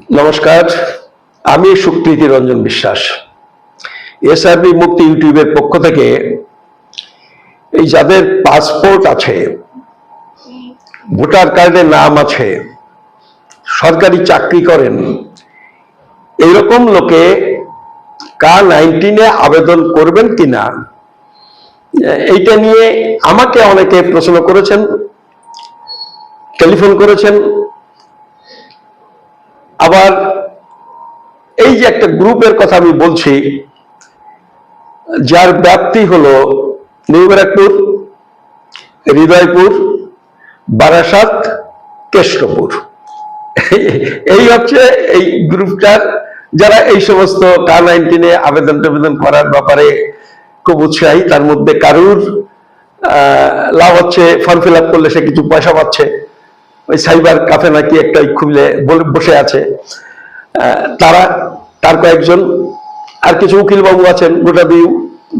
নমস্কার, আমি সুকৃতি রঞ্জন বিশ্বাস। এসআরবি মুক্তি ইউটিউবের পক্ষ থেকে এই যাদের পাসপোর্ট আছে, ভোটার কার্ডে নাম আছে, সরকারি চাকরি করেন, এইরকম লোকে কা নাইনটিনে আবেদন করবেন কিনা, এইটা নিয়ে আমাকে অনেকে প্রশ্ন করেছেন, টেলিফোন করেছেন আবার এই যে একটা গ্রুপের কথা আমি বলছি, যার ব্যাপ্তি হলো নিউ ব্যারাকপুর, হৃদয়পুর, বারাসাত কেষ্টপুর এই হচ্ছে এই গ্রুপটার যারা এই সমস্ত কা নাইনটিনে আবেদন টাবেদন করার ব্যাপারে খুব উৎসাহী, তার মধ্যে কারুর লাভ হচ্ছে ফর্ম ফিল আপ করলে সে কিছু পয়সা পাচ্ছে। ওই সাইবার কাফে নাকি একটা খুলে বসে আছে। তারা, তার কয়েকজন, আর কিছু উকিল বাবু আছেন, গোটা দুই,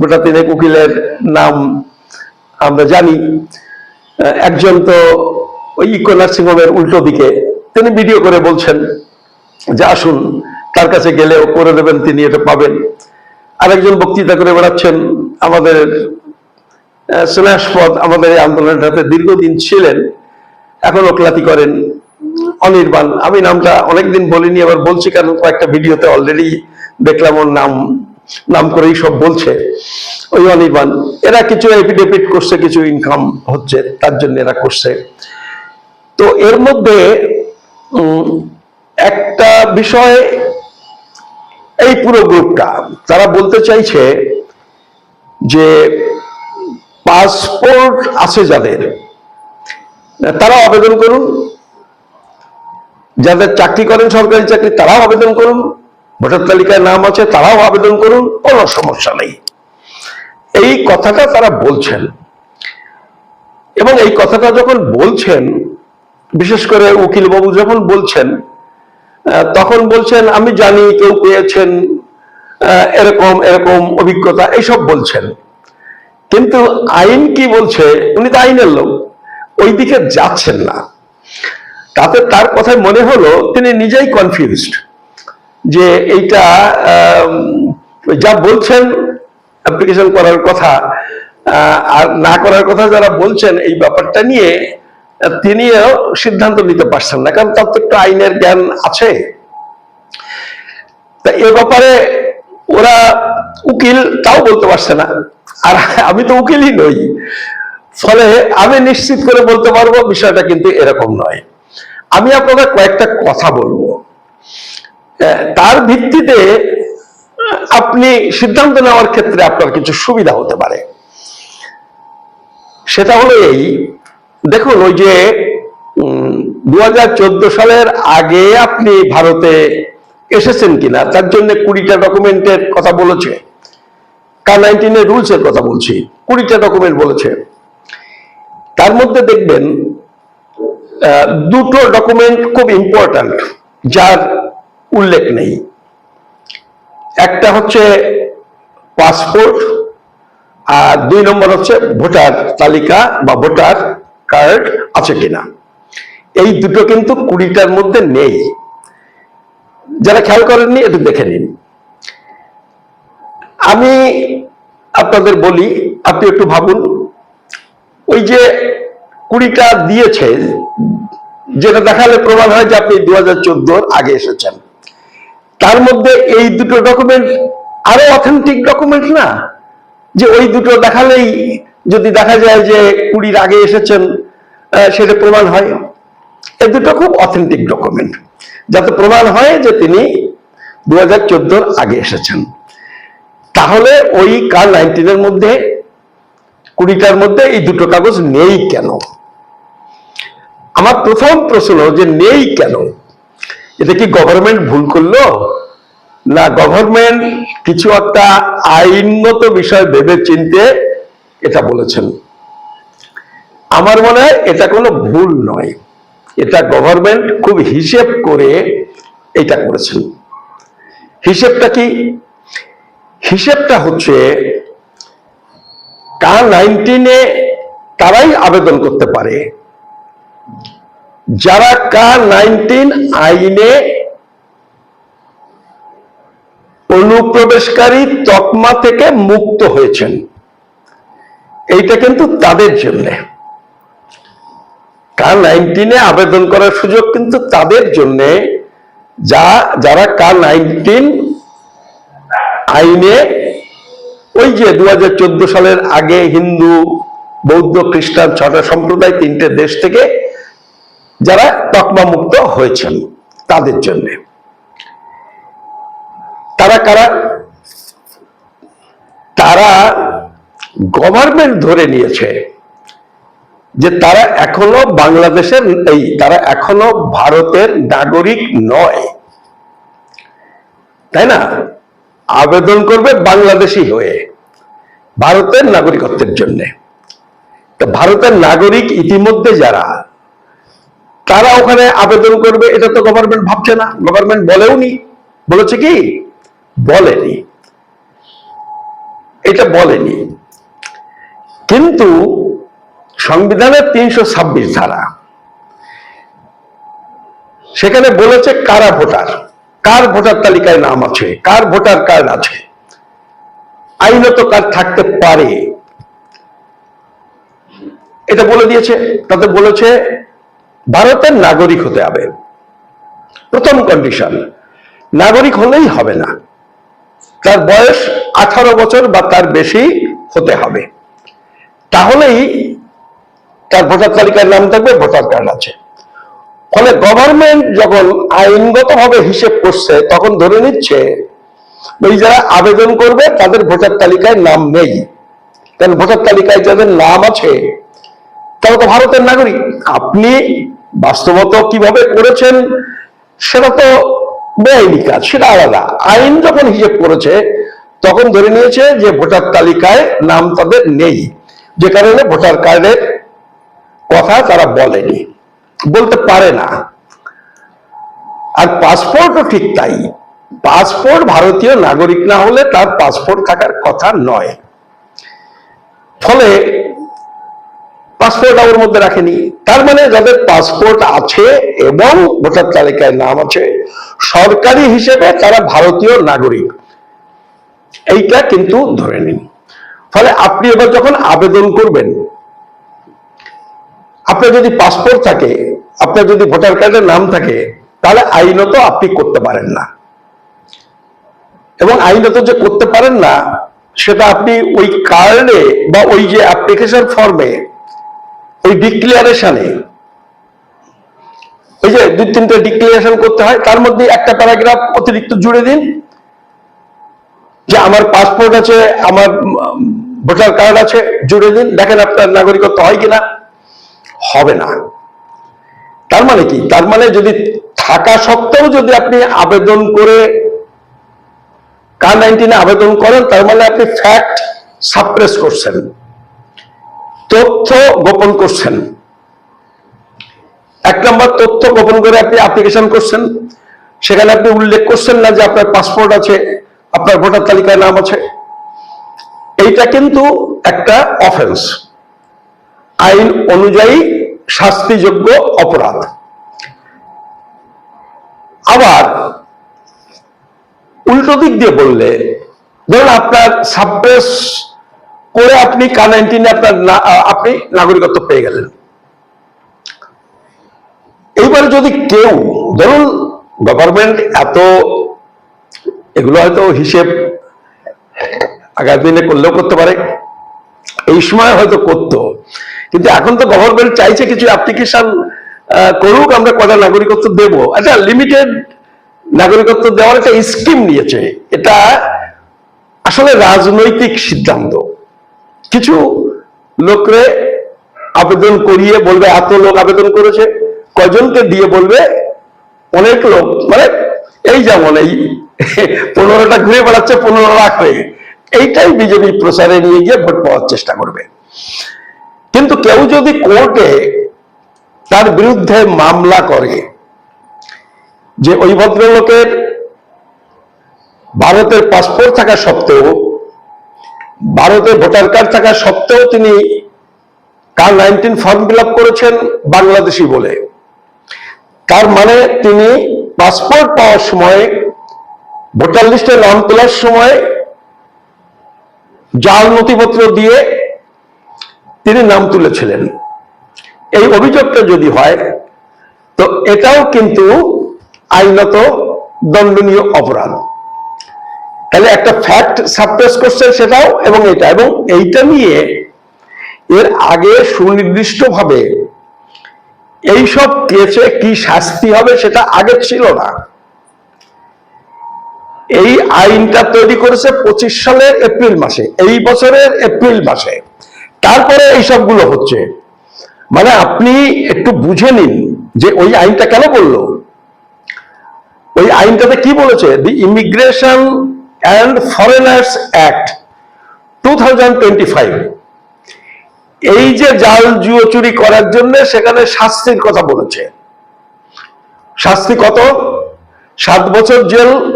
গোটা তিনেক উকিলের নাম আমরা জানি। একজন তো ওই ইকো নার্সিং হোমের উল্টো দিকে, তিনি ভিডিও করে বলছেন যে আসুন, তার কাছে গেলেও করে দেবেন, তিনি এটা পাবেন। আরেকজন বক্তৃতা করে বেড়াচ্ছেন, আমাদের স্নেহাস্পদ, আমাদের এই আন্দোলনটাতে দীর্ঘদিন ছিলেন। এখন ওকলাতি করেন। অনির্বাণ, আমি নামটা অনেকদিন বলিনি, আবার বলছি কারণ কয়েকটা ভিডিওতে অলরেডি দেখলাম ওর নাম নাম করেই সব বলছে। ওই অনির্বাণ, এরা কিছু এফিডেভিট করছে, কিছু ইনকাম হচ্ছে, তার জন্য এরা করছে। তো এর মধ্যে একটা বিষয়, এই পুরো গ্রুপটা তারা বলতে চাইছে যে পাসপোর্ট আছে যাদের তারাও আবেদন করুন। যাদের চাকরি করেন সরকারি চাকরি, তারাও আবেদন করুন। ভোটার তালিকায় নাম আছে, তারাও আবেদন করুন, কোনো সমস্যা নেই। এই কথাটা তারা বলছেন। এবং এই কথাটা যখন বলছেন, বিশেষ করে উকিল বাবু যখন বলছেন তখন বলছেন, আমি জানি কেউ পেয়েছেন এরকম এরকম অভিজ্ঞতা। এইসব বলছেন। কিন্তু আইন কি বলছে? উনি তো আইনের লোক। ওই দিকে যাচ্ছেন না। তাতে তার কথায় মনে হলো তিনি নিজেই কনফিউজড যে এইটা যা বলছেন অ্যাপ্লিকেশন করার কথা আর না করার কথা যারা বলছেন এই ব্যাপারটা নিয়ে, তিনিও সিদ্ধান্ত নিতে পারছেন না। কারণ তার তো একটু আইনের জ্ঞান আছে। তা এ ব্যাপারে ওরা উকিল, তাও বলতে পারছে না। আর আমি তো উকিলই নই। ফলে আমি নিশ্চিত করে বলতে পারব, বিষয়টা কিন্তু এরকম নয়। আমি আপনাদের কয়েকটা কথা বলব। তার ভিত্তিতে আপনি সিদ্ধান্ত নেওয়ার ক্ষেত্রে আপনার কিছু সুবিধা হতে পারে। সেটা হলো এই, দেখুন, ওই যে দু হাজার চোদ্দ সালের আগে আপনি ভারতে এসেছেন কিনা, তার জন্য কুড়িটা ডকুমেন্টের কথা বলেছে। কা নাইনটিনের রুলস এর কথা বলছি, কুড়িটা ডকুমেন্ট বলেছে। তার মধ্যে দেখবেন দুটো ডকুমেন্ট খুব ইম্পর্ট্যান্ট যার উল্লেখ নেই। একটা হচ্ছে পাসপোর্ট আর দুই নম্বর হচ্ছে ভোটার তালিকা বা ভোটার কার্ড আছে কিনা। এই দুটো কিন্তু কুড়িটার মধ্যে নেই। যারা খেয়াল করেননি, একটু দেখে নিন। আমি আপনাদের বলি, আপনি একটু ভাবুন ওই যে কুড়িটা দিয়েছে, যেটা দেখালে প্রমাণ হয় যে আপনি দু হাজার আগে এসেছেন। তার মধ্যে এই দুটো ডকুমেন্ট আরও অথেন্টিক ডকুমেন্ট না? যে ওই দুটো দেখালেই যদি দেখা যায় যে কুড়ির আগে এসেছেন সেটা প্রমাণ হয়। এই দুটো খুব অথেন্টিক ডকুমেন্ট যাতে প্রমাণ হয় যে তিনি দু হাজার আগে এসেছেন। তাহলে ওই কার নাইনটিনের মধ্যে কুড়িটার মধ্যে এই দুটো কাগজ নেই কেন? আমার প্রথম প্রশ্ন যে নেই কেন? এটা কি গভর্নমেন্ট ভুল করল? না গভর্নমেন্ট কিছু একটা আইনগত বিষয় ভেবে চিনতে এটা বলেছেন। আমার মনে হয় এটা কোনো ভুল নয়। এটা গভর্নমেন্ট খুব হিসেব করে এটা করেছেন। হিসেবটা কি? হিসেবটা হচ্ছে কা নাইনটিনে তারাই আবেদন করতে পারে। যারা কা নাইনটিন আইনে অনুপ্রবেশকারী তকমা থেকে মুক্ত হয়েছেন, এইটা কিন্তু তাদের জন্য। কার নাইনটিনে আবেদন করার সুযোগ কিন্তু তাদের জন্য, যা, যারা কার নাইনটিন আইনে ওই যে দু হাজার চোদ্দ সালের আগে হিন্দু, বৌদ্ধ, খ্রিস্টান, ছটা সম্প্রদায় তিনটে দেশ থেকে যারা তকমা মুক্ত হয়েছেন তাদের জন্য। তারা কারা? তারা গভর্নমেন্ট ধরে নিয়েছে যে তারা এখনও বাংলাদেশের এই, তারা এখনও ভারতের নাগরিক নয়। তাই না? আবেদন করবে বাংলাদেশি হয়ে, ভারতের নাগরিকত্বের জন্য। ভারতের নাগরিক ইতিমধ্যে যারা, তারা ওখানে আবেদন করবে, এটা তো গভর্নমেন্ট ভাবছে না। গভর্নমেন্ট বলেও নি বলেছে কি? বলেনি। এটা বলেনি। কিন্তু সংবিধানের তিনশো ছাব্বিশ ধারা, সেখানে বলেছে কারা ভোটার? কার ভোটার তালিকায় নাম আছে? কার ভোটার কার্ড আছে? আইনত কার্ড থাকতে পারে। এটা বলে দিয়েছে, তাতে বলেছে ভারতের নাগরিক হতে হবে। প্রথম কন্ডিশন নাগরিক হলেই হবে না। তার বয়স আঠারো বছর বা তার বেশি হতে হবে। তাহলেই তার ভোটার তালিকার নাম থাকবে, ভোটার কার্ড আছে। ফলে গভর্নমেন্ট যখন আইনগতভাবে হিসেব করছে, তখন ধরে নিচ্ছে ওই যারা আবেদন করবে, তাদের ভোটার তালিকায় নাম নেই। কারণ ভোটার তালিকায় যাদের নাম আছে, তারা তো ভারতের নাগরিক। আপনি বাস্তবত কীভাবে করেছেন, সেটা তো বেআইনি কাজ, সেটা আলাদা। আইন যখন হিসেব করেছে, তখন ধরে নিয়েছে যে ভোটার তালিকায় নাম তাদের নেই। যে কারণে ভোটার কার্ডের কথা তারা বলেনি। বলতে পারে না। আর পাসপোর্টও ঠিক তাই। পাসপোর্ট ভারতীয় নাগরিক না হলে তার পাসপোর্ট থাকার কথা নয়। ফলে পাসপোর্ট ওর মধ্যে রাখেনি। তার মানে যাদের পাসপোর্ট আছে এবং ভোটার তালিকায় নাম আছে, সরকারি হিসেবে তারা ভারতীয় নাগরিক। এইটা কিন্তু ধরে নিন। ফলে আপনি এবার যখন আবেদন করবেন আপনার যদি পাসপোর্ট থাকে, আপনার যদি ভোটার কার্ডের নাম থাকে, তাহলে আইনত আপনি করতে পারেন না। এবং আইনত যে করতে পারেন না, সেটা আপনি ওই কার্ডে বা ওই যে অ্যাপ্লিকেশন ফর্মে ওই ডিক্লিয়ারেশনে ওই যে দুই তিনটে ডিক্লিয়ারেশন করতে হয়, তার মধ্যে একটা প্যারাগ্রাফ অতিরিক্ত জুড়ে দিন, যে আমার পাসপোর্ট আছে, আমার ভোটার কার্ড আছে, জুড়ে দিন। দেখেন আপনার নাগরিকত্ব হয় কিনা। হবে না। তার মানে কি? তার মানে যদি থাকা সত্ত্বেও যদি আপনি আবেদন করে কার নাইনটিনে আবেদন করেন, তার মানে আপনি ফ্যাক্ট সাপ্রেস করছেন, তথ্য গোপন করছেন। এক নম্বর, তথ্য গোপন করে আপনি অ্যাপ্লিকেশন করছেন। সেখানে আপনি উল্লেখ করছেন না যে আপনার পাসপোর্ট আছে, আপনার ভোটার তালিকায় নাম আছে। এইটা কিন্তু একটা অফেন্স আইন অনুযায়ী শাস্তিযোগ্য অপরাধ। আবার উল্টো দিক দিয়ে বললে, ধরুন আপনার সাপ্রেস করে আপনি কা নাইনটিনে আপনার আপনি নাগরিকত্ব পেয়ে গেলেন। এইবার যদি কেউ, ধরুন গভর্নমেন্ট এত, এগুলো হয়তো হিসেব আগামী দিনে করলেও করতে পারে। এই সময় হয়তো করতো। কিন্তু এখন তো গভর্নমেন্ট চাইছে কিছু অ্যাপ্লিকেশন করুক, আমরা কটা নাগরিকত্ব দেব। আচ্ছা লিমিটেড নাগরিকত্ব দেওয়ার একটা স্কিম নিয়েছে। এটা আসলে রাজনৈতিক সিদ্ধান্ত। কিছু লোকরে আবেদন করিয়ে বলবে, এত লোক আবেদন করেছে কজনকে দিয়ে বলবে, অনেক লোক মানে এই যেমন এই পনেরোটা ঘুরে বেড়াচ্ছে, পনেরো লাখ হয়ে। এইটাই বিজেপি প্রচারে নিয়ে গিয়ে ভোট পাওয়ার চেষ্টা করবে। কিন্তু কেউ যদি কোর্টে তার বিরুদ্ধে মামলা করে যে ওই ভদ্রলোকের ভারতের পাসপোর্ট থাকা সত্ত্বেও, ভারতের ভোটার কার্ড থাকা সত্ত্বেও তিনি কার নাইনটিন ফর্ম ফিল করেছেন বাংলাদেশি বলে। তার মানে তিনি পাসপোর্ট পাওয়ার সময়, ভোটার লিস্টে নাম তোলার সময় জাল নথিপত্র দিয়ে তিনি নাম তুলেছিলেন। এই অভিযোগটা যদি হয়, তো এটাও কিন্তু আইনত দণ্ডনীয় অপরাধ। তাহলে একটা ফ্যাক্ট সাপ্রেস করছে সেটাও এবং এটা, এবং এইটা নিয়ে এর আগে সুনির্দিষ্টভাবে এইসব কেসে কি শাস্তি হবে সেটা আগে ছিল না। এই আইনটা তৈরি করেছে পঁচিশ সালের এপ্রিল মাসে, এই বছরের এপ্রিল মাসে। তারপরে এই সবগুলো হচ্ছে। মানে আপনি একটু বুঝে নিন যে ওই আইনটা কেন বলল। ওই আইনটাতে কি বলেছে? The immigration and foreigners act two এই যে জাল জুয়ো চুরি করার জন্য সেখানে শাস্তির কথা বলেছে। শাস্তি কত? সাত বছর জেল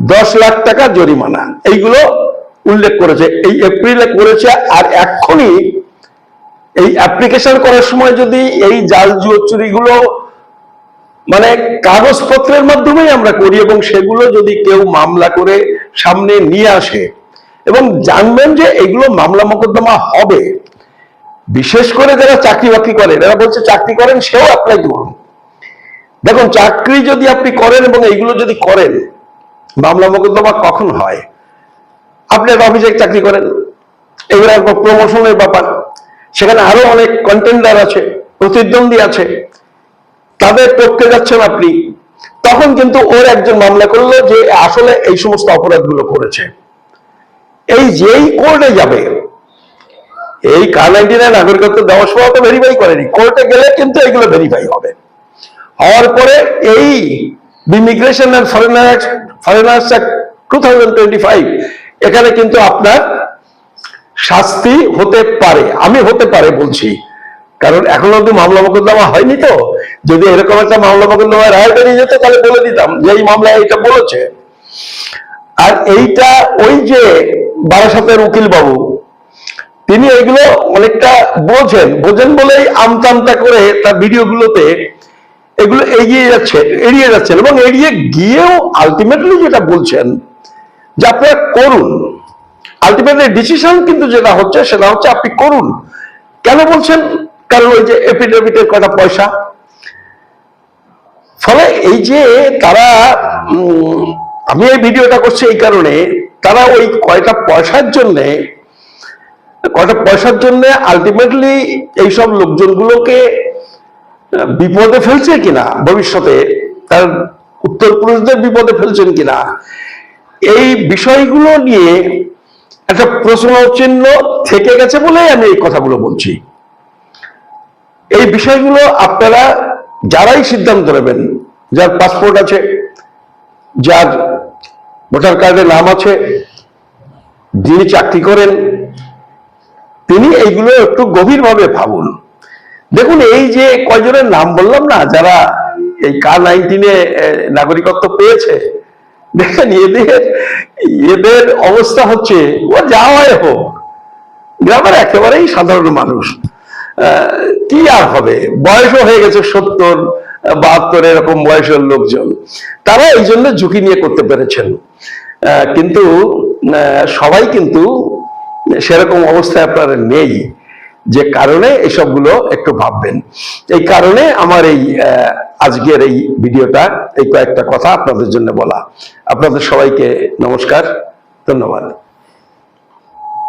দশ লাখ টাকা জরিমানা। এইগুলো উল্লেখ করেছে। এই এপ্রিলে করেছে আর এখনই এই অ্যাপ্লিকেশন করার সময় যদি এই জাল জুয়ো চুরিগুলো মানে কাগজপত্রের মাধ্যমেই আমরা করি এবং সেগুলো যদি কেউ মামলা করে সামনে নিয়ে আসে এবং জানবেন যে এগুলো মামলা মোকদ্দমা হবে, বিশেষ করে যারা চাকরি বাকরি করেন, এরা বলছে চাকরি করেন, সেও অ্যাপ্লাই করুন। দেখুন, চাকরি যদি আপনি করেন এবং এইগুলো যদি করেন মামলা মোকদ্দমা কখন হয়? আপনি একটা অফিসে চাকরি করেন, এগুলো একবার প্রমোশনের ব্যাপার। সেখানে আরও অনেক কন্টেন্ডার আছে, প্রতিদ্বন্দ্বী আছে। তাদের পক্ষে যাচ্ছেন আপনি। তখন কিন্তু ওর একজন মামলা করল যে আসলে এই সমস্ত অপরাধগুলো করেছে। এই যেই কোর্টে যাবে, এই নাইন নাগরিকত্ব দেওয়ার সময় তো ভেরিফাই করেনি। কোর্টে গেলে কিন্তু এগুলো ভেরিফাই হবে। হওয়ার পরে এই immigration and foreigners foreigners two এখানে কিন্তু আপনার শাস্তি হতে পারে। আমি হতে পারে বলছি। কারণ এখন অব্দি মামলা মোকদ্দমা হয়নি তো। যদি এরকম একটা মামলা মোকদ্দমা রায় বেরিয়ে যেত, তাহলে বলে দিতাম যে এই মামলায় এটা বলেছে। আর এইটা ওই যে বারাসাতের উকিল বাবু তিনি এগুলো অনেকটা বোঝেন। বোঝেন বলেই আমতামতা করে তার ভিডিওগুলোতে এগুলো এগিয়ে যাচ্ছে, এড়িয়ে যাচ্ছেন এবং এড়িয়ে গিয়েও আলটিমেটলি যেটা বলছেন, যে আপনারা করুন। আলটিমেটলি ডিসিশন কিন্তু যেটা হচ্ছে, সেটা হচ্ছে আপনি করুন। কেন বলছেন? কারণ ওই যে এপিডেভিটের কটা পয়সা? ফলে এই যে তারা আমি এই ভিডিওটা করছি এই কারণে, তারা ওই কয়টা পয়সার জন্যে, কয়টা পয়সার জন্য আলটিমেটলি এইসব লোকজনগুলোকে বিপদে ফেলছে কিনা? ভবিষ্যতে তার উত্তর পুরুষদের বিপদে ফেলছেন কিনা? এই বিষয়গুলো নিয়ে একটা প্রশ্ন চিহ্ন থেকে গেছে বলে আমি এই কথাগুলো বলছি। এই বিষয়গুলো আপনারা যারাই সিদ্ধান্ত নেবেন, যার পাসপোর্ট আছে, যার ভোটার কার্ডে নাম আছে, যিনি চাকরি করেন, তিনি এইগুলো একটু গভীরভাবে ভাবুন। দেখুন, এই যে কয়জনের নাম বললাম না, যারা এই কার নাইনটিনে নাগরিকত্ব পেয়েছে, দেখেন, এদের এদের অবস্থা হচ্ছে, ও যা হয় হোক, গ্রামের একেবারেই সাধারণ মানুষ। কি আর হবে? বয়সও হয়ে গেছে সত্তর, বাহাত্তর, এরকম বয়সের লোকজন। তারা এই জন্য ঝুঁকি নিয়ে করতে পেরেছেন। কিন্তু সবাই কিন্তু সেরকম অবস্থায় আপনার নেই। যে কারণে এসবগুলো একটু ভাববেন। এই কারণে আমার এই আজকের এই ভিডিওটা, এই কয়েকটা কথা আপনাদের জন্য বলা। আপনাদের সবাইকে নমস্কার, ধন্যবাদ।